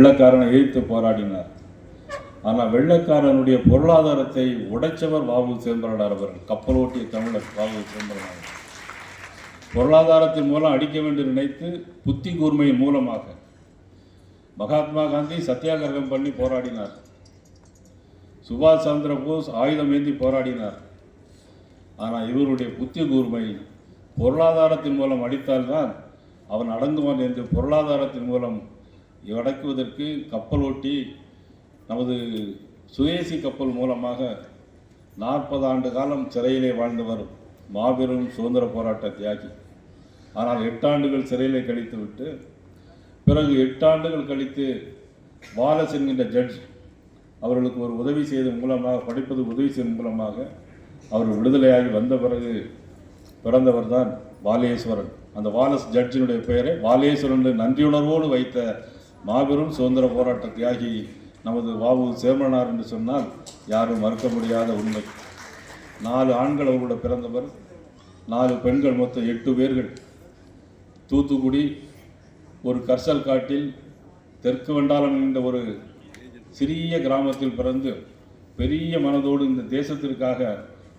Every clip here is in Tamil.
வெள்ளக்காரனை எதிர்த்து போராடினார். ஆனால் வெள்ளைக்காரனுடைய பொருளாதாரத்தை உடைச்சவர் வாவு சிதம்பரனார் அவர்கள். கப்பலோட்டிய தமிழர் வாவு சிதம்பரனார் பொருளாதாரத்தின் மூலம் அடிக்க வேண்டும் நினைத்து புத்தி கூர்மையின் மூலமாக மகாத்மா காந்தி சத்தியாகிரகம் பண்ணி போராடினார். சுபாஷ் சந்திர போஸ் ஆயுதம் ஏந்தி போராடினார். ஆனால் இவருடைய புத்தி கூர்மை பொருளாதாரத்தின் மூலம் அடித்தால்தான் அவன் அடங்குவான் என்று பொருளாதாரத்தின் மூலம் அடக்குவதற்கு கப்பல் ஓட்டி நமது சுதேசி கப்பல் மூலமாக நாற்பது ஆண்டு காலம் சிறையிலே வாழ்ந்தவர் மாபெரும் சுதந்திர போராட்ட தியாகி. ஆனால் எட்டாண்டுகள் சிறையிலே கழித்துவிட்டு பிறகு எட்டாண்டுகள் கழித்து வாலஸ் என்கின்ற ஜட்ஜ் அவர்களுக்கு ஒரு உதவி செய்ததன் மூலமாக படிப்பது உதவி செய்தன் மூலமாக அவர் விடுதலையாகி வந்த பிறகு பிறந்தவர் தான் வாலேஸ்வரன். அந்த வாலஸ் ஜட்ஜினுடைய பெயரை வாலேஸ்வரன் நன்றியுணர்வோடு வைத்த மாபெரும் சுதந்திர போராட்ட தியாகி நமது வாவு சேமனார் என்று சொன்னால் யாரும் மறுக்க முடியாத உண்மை. நாலு ஆண்கள் அவர்களோட பிறந்தவர் நாலு பெண்கள் மொத்தம் எட்டு பேர்கள். தூத்துக்குடி ஒரு கர்சல் காட்டில் தெற்கு வண்டாளம் என்ற ஒரு சிறிய கிராமத்தில் பிறந்து பெரிய மனதோடு இந்த தேசத்திற்காக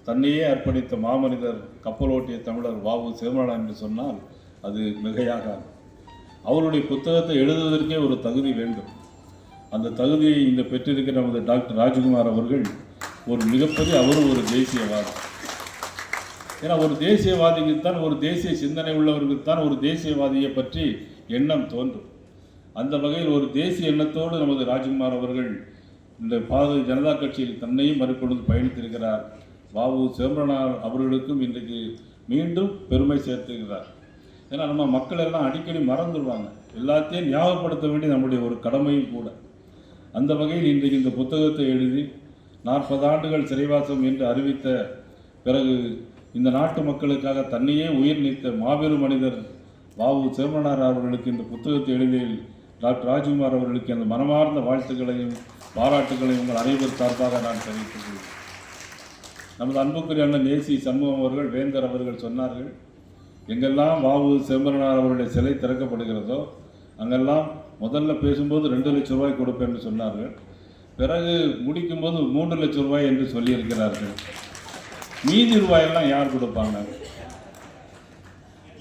தன்னையே அர்ப்பணித்த மாமனிதர் கப்பலோட்டிய தமிழர் வாவு சிதம்பரம் என்று சொன்னால் அது மிகையாகாது. அவருடைய புத்தகத்தை எழுதுவதற்கே ஒரு தகுதி வேண்டும். அந்த தகுதியை இந்த பெற்றிருக்கிற நமது டாக்டர் ராஜ்குமார் அவர்கள் ஒரு மிகப்பெரிய அவரும் ஒரு தேசியவாதி. ஏன்னா ஒரு தேசியவாதிக்குத்தான் ஒரு தேசிய சிந்தனை உள்ளவர்களுக்குத்தான் ஒரு தேசியவாதியை பற்றி எண்ணம் தோன்றும். அந்த வகையில் ஒரு தேசிய எண்ணத்தோடு நமது ராஜ்குமார் அவர்கள் இந்த பாரதிய ஜனதா கட்சியில் தன்னையும் மறுக்கொண்டு பயணித்திருக்கிறார். பாபு சிதம்பரனார் அவர்களுக்கும் இன்றைக்கு மீண்டும் பெருமை சேர்த்துகிறார். ஏன்னா நம்ம மக்கள் எல்லாம் அடிக்கடி மறந்துடுவாங்க எல்லாத்தையும் ஞாபகப்படுத்த வேண்டிய நம்முடைய ஒரு கடமையும் கூட. அந்த வகையில் இன்றைக்கு இந்த புத்தகத்தை எழுதி நாற்பது ஆண்டுகள் சிறைவாசம் என்று அறிவித்த பிறகு இந்த நாட்டு மக்களுக்காக தன்னையே உயிர் நீத்த மாபெரும் மனிதர் வாவு சிவமனார் அவர்களுக்கு இந்த புத்தகத்தை எழுதியில் டாக்டர் ராஜ்குமார் அவர்களுக்கு அந்த மனமார்ந்த வாழ்த்துக்களையும் பாராட்டுகளையும் உங்கள் அனைவர் சார்பாக நான் தெரிவித்துக் நமது அன்புக்குரிய அண்ணன் ஏசி சண்முகம் அவர்கள் வேந்தர் அவர்கள் சொன்னார்கள் எங்கெல்லாம் வாவு சிதம்பரனார் அவருடைய சிலை திறக்கப்படுகிறதோ அங்கெல்லாம் முதல்ல பேசும்போது ரெண்டு லட்சம் ரூபாய் கொடுப்பேன் சொன்னார்கள். பிறகு முடிக்கும்போது மூன்று லட்சம் ரூபாய் என்று சொல்லியிருக்கிறார்கள். மீதி ரூபாயெல்லாம் யார் கொடுப்பாங்க?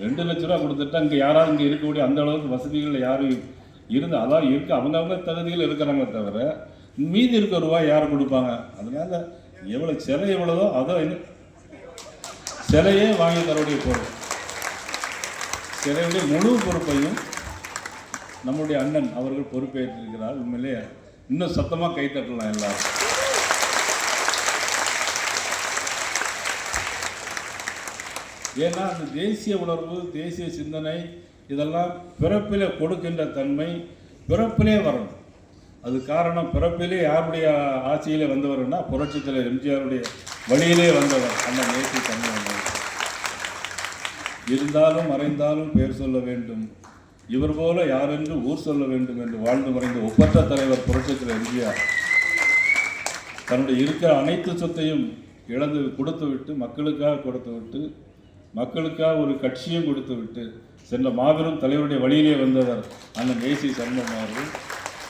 ரெண்டு லட்ச ரூபா கொடுத்துட்டு அங்கே யாராவது இங்கே இருக்கக்கூடிய அந்த அளவுக்கு வசதிகள் யாரும் இருந்து அதான் இருக்கு அவங்கவுங்க தகுதிகள் இருக்கிறாங்க தவிர மீதி இருக்க ரூபாய் யார் கொடுப்பாங்க? அதனால எவ்வளோ சிலை எவ்வளோதோ அதோ இன்னும் சிலையே வாங்கி தரக்கூடிய பொருள். சிலையுடைய முழு பொறுப்பையும் நம்முடைய அண்ணன் அவர்கள் பொறுப்பேற்றிருக்கிறார். உண்மையிலே இன்னும் சத்தமாக கைத்தட்டலாம் எல்லாரும். ஏன்னா அந்த தேசிய உணர்வு தேசிய சிந்தனை இதெல்லாம் பிறப்பிலே கொடுக்கின்ற தன்மை பிறப்பிலே வரணும். அது காரணம் பிறப்பிலே யாருடைய ஆட்சியிலே வந்தவர்னா புரட்சித் எம்ஜிஆருடைய வழியிலே வந்தவர். அந்த நேசி தன்மை இருந்தாலும் மறைந்தாலும் பெயர் சொல்ல வேண்டும். இவர் போல யாரென்று ஊர் சொல்ல வேண்டும் என்று வாழ்ந்து மறைந்த ஒப்பற்ற தலைவர் புரட்சித் எம்ஜிஆர். தன்னுடைய இருக்கிற அனைத்து சொத்தையும் இழந்து கொடுத்து விட்டு மக்களுக்காக கொடுத்து விட்டு மக்களுக்காக ஒரு கட்சியும் கொடுத்து விட்டு சென்ற மாபெரும் தலைவருடைய வழியிலே வந்தவர் அண்ணன் ஏசி சண்முகம் அவர்கள்.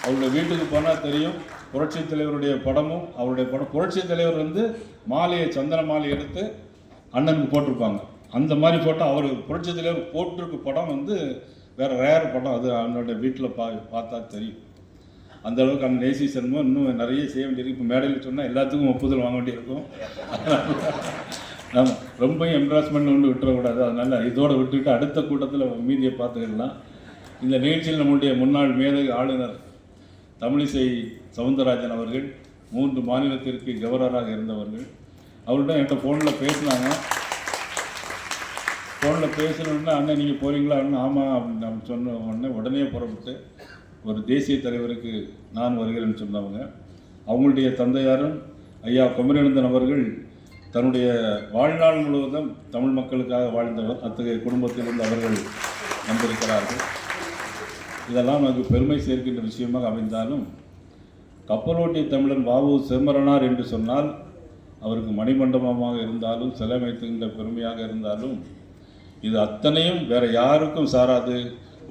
அவருடைய வீட்டுக்கு போனால் தெரியும் புரட்சி தலைவருடைய படமும் அவருடைய படம் புரட்சி தலைவர் வந்து மாலையை சந்தன மாலை எடுத்து அண்ணனுக்கு போட்டிருப்பாங்க. அந்த மாதிரி ஃபோட்டோ அவர் புரட்சி போட்டிருக்க படம் வந்து வேற ரேர் படம். அது அவனோட வீட்டில் பா பார்த்தா தெரியும். அந்த அளவுக்கு அந்த நேசி சண்முகம் இன்னும் நிறைய செய்ய வேண்டியிருக்கு. இப்போ மேடையில் சொன்னால் எல்லாத்துக்கும் ஒப்புதல் வாங்க வேண்டியிருக்கும். நம்ம ரொம்ப எம்ப்ராஸ்மெண்ட் ஒன்று விட்டுறக்கூடாது. அதனால் இதோடு விட்டுவிட்டு அடுத்த கூட்டத்தில் மீதியை பார்த்துக்கலாம். இந்த நிகழ்ச்சியில் நம்முடைய முன்னாள் மேதகு ஆளுநர் தமிழிசை சவுந்தரராஜன் அவர்கள் மூன்று மாநிலத்திற்கு கவர்னராக இருந்தவர்கள். அவர்கிட்ட என்கிட்ட ஃபோனில் பேசினாங்க. ஃபோனில் பேசணுன்னா அண்ணன் நீங்கள் போகிறீங்களா அண்ணன் ஆமாம் அப்படின்னு நம்ம சொன்ன உடனே உடனே புறப்பட்டு ஒரு தேசிய தலைவருக்கு நான் வருகிறேன்னு சொன்னவங்க அவங்களுடைய தந்தையாரும் ஐயா குமரேனந்தன் அவர்கள் தன்னுடைய வாழ்நாள் முழுவதும் தமிழ் மக்களுக்காக வாழ்ந்தவர் அத்தகைய குடும்பத்திலிருந்து அவர்கள் வந்திருக்கிறார்கள். இதெல்லாம் நமக்கு பெருமை சேர்க்கின்ற விஷயமாக அமைந்தாலும் கப்பலோட்டிய தமிழன் வாவு செம்மரனார் என்று சொன்னால் அவருக்கு மணிமண்டபமாக இருந்தாலும் சிலை அமைத்துகின்ற பெருமையாக இருந்தாலும் இது அத்தனையும் வேற யாருக்கும் சாராது.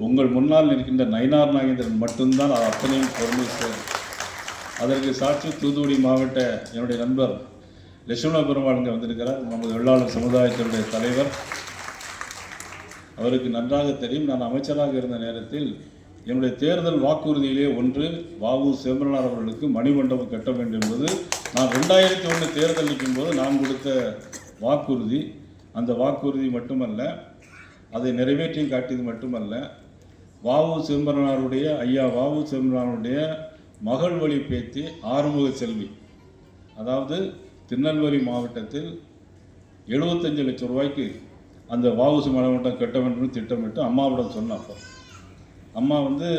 உங்கள் முன்னால் நிற்கின்ற நயினார் நாகேந்திரன் மட்டும்தான் அது அத்தனையும் பொறுமை சார் அதற்கு சாட்சி தூத்துக்குடி மாவட்ட என்னுடைய நண்பர் லட்சுமண பெருமாள் இங்கே வந்திருக்கிறார். நமது வெள்ளாளர் சமுதாயத்தினுடைய தலைவர். அவருக்கு நன்றாக தெரியும். நான் அமைச்சராக இருந்த நேரத்தில் என்னுடைய தேர்தல் வாக்குறுதியிலே ஒன்று வாவு சிதம்பரனார் அவர்களுக்கு மணிமண்டபம் கட்ட வேண்டும் என்பது நான் ரெண்டாயிரத்தி ஒன்று தேர்தல் நிற்கும் போது நான் கொடுத்த வாக்குறுதி. அந்த வாக்குறுதி மட்டுமல்ல அதை நிறைவேற்றி காட்டியது மட்டுமல்ல வாவு சிதம்பரனாருடைய ஐயா வாவு சிதம்பரனாருடைய மகள் வழி பேத்தி ஆறுமுக செல்வி. அதாவது திருநெல்வேலி மாவட்டத்தில் எழுபத்தஞ்சு லட்சம் ரூபாய்க்கு அந்த வாவுசு மலைமட்டம் கட்ட வேண்டும் திட்டமிட்டு அம்மாவிடம் சொன்னேன் அப்போ. அம்மா வந்து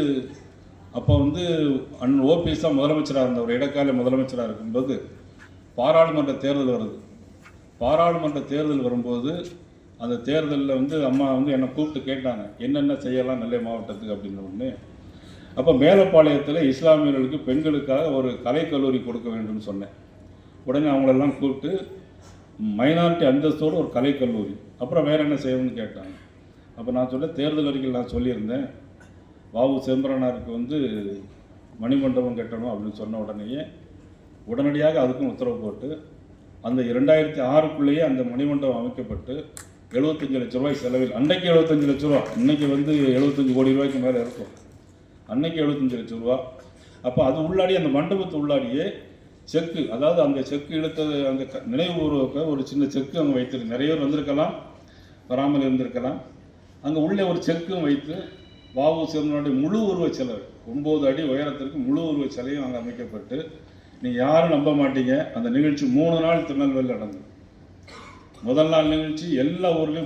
அப்போ வந்து அன் ஓபிஎஸ் தான் முதலமைச்சராக இருந்தவர் இடைக்கால முதலமைச்சராக இருக்கும்போது பாராளுமன்ற தேர்தல் வருது. பாராளுமன்ற தேர்தல் வரும்போது அந்த தேர்தலில் வந்து அம்மா வந்து என்னை கூப்பிட்டு கேட்டாங்க என்னென்ன செய்யலாம் நெல்லை மாவட்டத்துக்கு? அப்படின்னு ஒன்று அப்போ மேலப்பாளையத்தில் இஸ்லாமியர்களுக்கு பெண்களுக்காக ஒரு கலைக்கல்லூரி கொடுக்க வேண்டும்னு சொன்னேன். உடனே அவங்களெல்லாம் கூப்பிட்டு மைனாரிட்டி அந்தஸ்தோடு ஒரு கலைக்கல்லூரி அப்புறம் வேறு என்ன செய்யணும்னு கேட்டாங்க. அப்போ நான் சொல்ல தேர்தல் அறிக்கையில் நான் சொல்லியிருந்தேன் வாவு சிதம்பரனாருக்கு வந்து மணிமண்டபம் கட்டணும் அப்படின்னு சொன்ன உடனேயே உடனடியாக அதுக்கும் உத்தரவு போட்டு அந்த இரண்டாயிரத்தி ஆறுக்குள்ளேயே அந்த மணிமண்டபம் அமைக்கப்பட்டு எழுபத்தஞ்சு லட்ச ரூபாய் செலவில் அன்னைக்கு எழுபத்தஞ்சு லட்ச ரூபா இன்னைக்கு வந்து எழுபத்தஞ்சு கோடி ரூபாய்க்கு மேலே இருக்கும். அன்னைக்கு எழுபத்தஞ்சு லட்ச ரூபா. அப்போ அது உள்ளாடி அந்த மண்டபத்து உள்ளாடியே செக்கு அதாவது அந்த செக்கு இழுத்தது அந்த க- நினைவு ஒரு சின்ன செக்கு அங்கே வைத்திருக்கு நிறைய பேர் வந்திருக்கலாம் வராமல் இருந்திருக்கலாம். அங்கே உள்ளே ஒரு செக்கும் வைத்து வாவு சிவனுடைய முழு உருவச் செலவு ஒன்பது அடி உயரத்திற்கு முழு உருவச் சிலையும் அங்கே அமைக்கப்பட்டு நீங்கள் யாரும் நம்ப மாட்டீங்க. அந்த நிகழ்ச்சி மூணு நாள் திருநெல்வேலியில் நடந்தது. முதல் நாள் நிகழ்ச்சி எல்லா ஊர்லேயும்